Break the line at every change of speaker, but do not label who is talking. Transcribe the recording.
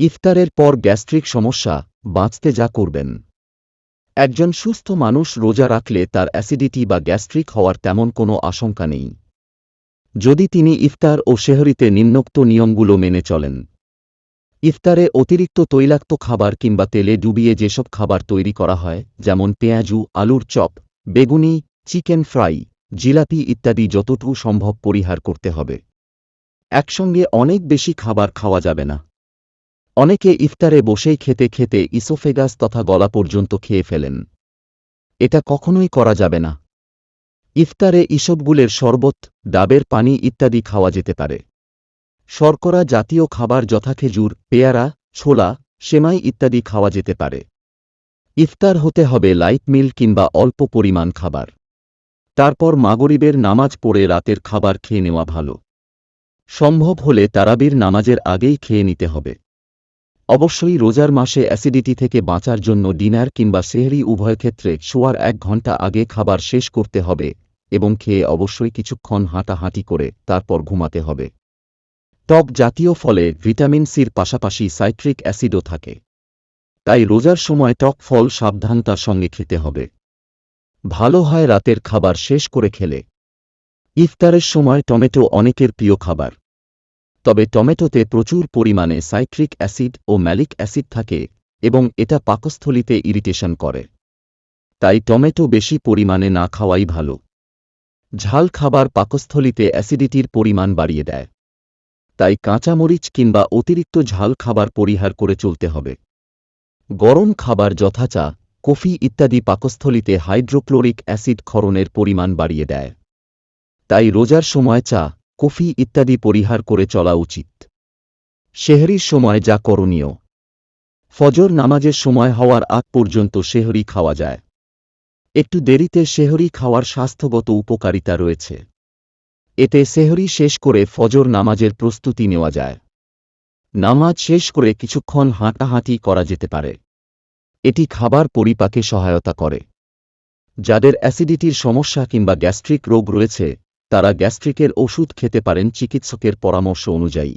ইফতারের পর গ্যাস্ট্রিক সমস্যা, বাঁচতে যা করবেন। একজন সুস্থ মানুষ রোজা রাখলে তার অ্যাসিডিটি বা গ্যাস্ট্রিক হওয়ার তেমন কোনো আশঙ্কা নেই। যদি তিনি ইফতার ও শেহরিতে নিম্নোক্ত নিয়মগুলো মেনে চলেন। ইফতারে অতিরিক্ত তৈলাক্ত খাবার কিংবা তেলে ডুবিয়ে যেসব খাবার তৈরি করা হয়, যেমন পেঁয়াজু, আলুর চপ, বেগুনি, চিকেন ফ্রাই, জিলাপি ইত্যাদি যতটুকু সম্ভব পরিহার করতে হবে। একসঙ্গে অনেক বেশি খাবার খাওয়া যাবে না। অনেকে ইফতারে বসেই খেতে খেতে ইসোফেগাস তথা গলা পর্যন্ত খেয়ে ফেলেন। এটা কখনোই করা যাবে না। ইফতারে ইসবগুলের শরবত, ডাবের পানি ইত্যাদি খাওয়া যেতে পারে। শর্করা জাতীয় খাবার যথা খেজুর, পেয়ারা, ছোলা, সেমাই ইত্যাদি খাওয়া যেতে পারে। ইফতার হতে হবে লাইট মিল কিংবা অল্প পরিমাণ খাবার। তারপর মাগরিবের নামাজ পড়ে রাতের খাবার খেয়ে নেওয়া ভালো। সম্ভব হলে তারাবির নামাজের আগেই খেয়ে নিতে হবে। অবশ্যই রোজার মাসে অ্যাসিডিটি থেকে বাঁচার জন্য ডিনার কিংবা সেহরি উভয় ক্ষেত্রে শোয়ার এক ঘণ্টা আগে খাবার শেষ করতে হবে এবং খেয়ে অবশ্যই কিছুক্ষণ হাঁটাহাঁটি করে তারপর ঘুমাতে হবে। টক জাতীয় ফলে ভিটামিন সির পাশাপাশি সাইট্রিক অ্যাসিডও থাকে। তাই রোজার সময় টক ফল সাবধানতার সঙ্গে খেতে হবে। ভালো হয় রাতের খাবার শেষ করে খেলে। ইফতারের সময় টমেটো অনেকের প্রিয় খাবার। তবে টমেটোতে প্রচুর পরিমাণে সাইট্রিক অ্যাসিড ও ম্যালিক অ্যাসিড থাকে এবং এটা পাকস্থলিতে ইরিটেশন করে। তাই টমেটো বেশি পরিমাণে না খাওয়াই ভালো। ঝাল খাবার পাকস্থলিতে অ্যাসিডিটির পরিমাণ বাড়িয়ে দেয়। তাই কাঁচামরিচ কিংবা অতিরিক্ত ঝাল খাবার পরিহার করে চলতে হবে। গরম খাবার যথাচা, কফি ইত্যাদি পাকস্থলিতে হাইড্রোক্লোরিক অ্যাসিড ক্ষরণের পরিমাণ বাড়িয়ে দেয়। তাই রোজার সময় চা কফি ইত্যাদি পরিহার করে চলা উচিত। শেহরির সময় যা করণীয়। ফজর নামাজের সময় হওয়ার আগ পর্যন্ত শেহরি খাওয়া যায়। একটু দেরিতে শেহরি খাওয়ার স্বাস্থ্যগত উপকারিতা রয়েছে। এতে সেহরি শেষ করে ফজর নামাজের প্রস্তুতি নেওয়া যায়। নামাজ শেষ করে কিছুক্ষণ হাঁটাহাঁটি করা যেতে পারে। এটি খাবার পরিপাকে সহায়তা করে। যাদের অ্যাসিডিটির সমস্যা কিংবা গ্যাস্ট্রিক রোগ রয়েছে তারা গ্যাস্ট্রিকের ওষুধ খেতে পারেন চিকিৎসকের পরামর্শ অনুযায়ী।